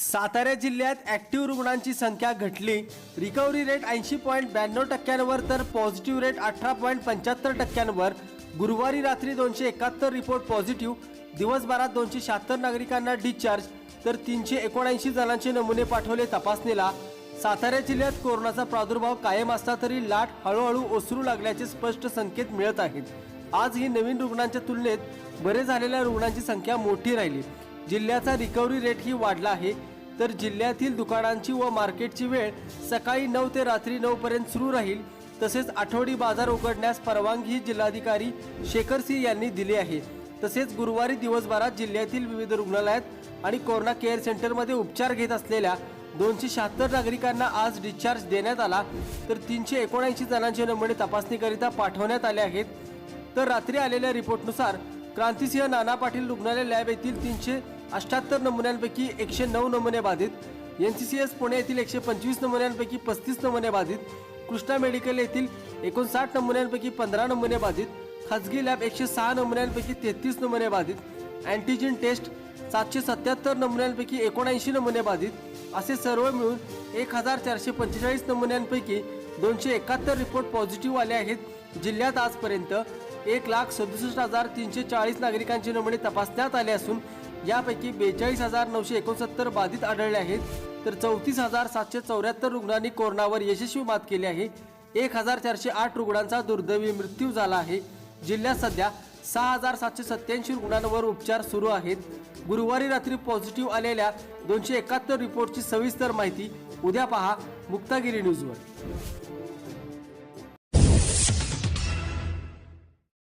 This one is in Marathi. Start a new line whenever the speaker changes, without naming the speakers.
सातारा जिल्ह्यात ॲक्टिव्ह रुग्णांची संख्या घटली. रिकव्हरी रेट ऐंशी पॉईंट ब्याण्णव टक्क्यांवर तर पॉझिटिव्ह रेट अठरा पॉईंट पंच्याहत्तर टक्क्यांवर. गुरुवारी रात्री दोनशे एकाहत्तर रिपोर्ट पॉझिटिव्ह. दिवसभरात दोनशे शहात्तर नागरिकांना डिस्चार्ज तर तीनशे एकोणऐंशी जणांचे नमुने पाठवले तपासणीला. सातारा जिल्ह्यात कोरोनाचा प्रादुर्भाव कायम असला तरी लाट हळूहळू ओसरू लागल्याचे स्पष्ट संकेत मिळत आहेत. आज ही नवीन रुग्णांच्या तुलनेत बरे झालेल्या रुग्णांची संख्या मोठी राहिली. जिल्ह्याचा रिकव्हरी रेटही वाढला आहे. तर जिल्ह्यातील दुकानांची व मार्केटची वेळ सकाळी नऊ ते रात्री नऊ पर्यंत सुरू राहील. तसेच आठवडी बाजार उघडण्यास परवानगी जिल्हाधिकारी शेखर सिंह यांनी दिली आहे. तसेच गुरुवारी दिवसभरात जिल्ह्यातील विविध रुग्णालयात आणि कोरोना केअर सेंटरमध्ये उपचार घेत असलेल्या दोनशे शहात्तर नागरिकांना आज डिस्चार्ज देण्यात आला. तर तीनशे एकोणऐंशी जणांचे नमुने तपासणीकरिता पाठवण्यात आले आहेत. तर रात्री आलेल्या रिपोर्टनुसार क्रांतिसिंह नाना पाटील रुग्णालय लॅब येथील तीनशे अठ्याहत्तर नमुन्यांपैकी एकशे नऊ नमुने बाधित. N C C S Pune येथील एकशे पंचवीस नमुन्यांपैकी पस्तीस नमुने बाधित. कृष्णा मेडिकल येथील एकोणसाठ नमुन्यांपैकी पंधरा नमुने बाधित. खाजगी लॅब एकशे सहा नमुन्यांपैकी तेहतीस नमुने बाधित. अँटीजेन टेस्ट सातशे सत्याहत्तर नमुन्यांपैकी एकोणऐंशी नमुने बाधित. असे सर्व मिळून एक हजार चारशे पंचेचाळीस नमुन्यांपैकी दोनशे एकाहत्तर रिपोर्ट पॉझिटिव्ह आले आहेत. जिल्ह्यात आजपर्यंत एक लाख सदुसष्ट हजार तीनशे चाळीस नागरिकांचे नमुने तपासण्यात आले असून यापैकी बेचाळीस हजार नऊशे एकोणसत्तर बाधित आढळले आहेत. तर चौतीस हजार सातशे चौऱ्याहत्तर रुग्णांनी कोरोनावर यशस्वी मात केली आहे. एक हजार चारशे आठ रुग्णांचा दुर्दैवी मृत्यू झाला आहे. जिल्ह्यात सध्या सहा हजार सातशे सत्याऐंशी रुग्णांवर उपचार सुरू आहेत. गुरुवारी रात्री पॉझिटिव्ह आलेल्या दोनशे एकाहत्तर रिपोर्टची सविस्तर माहिती उद्या पहा मुक्तागिरी न्यूजवर.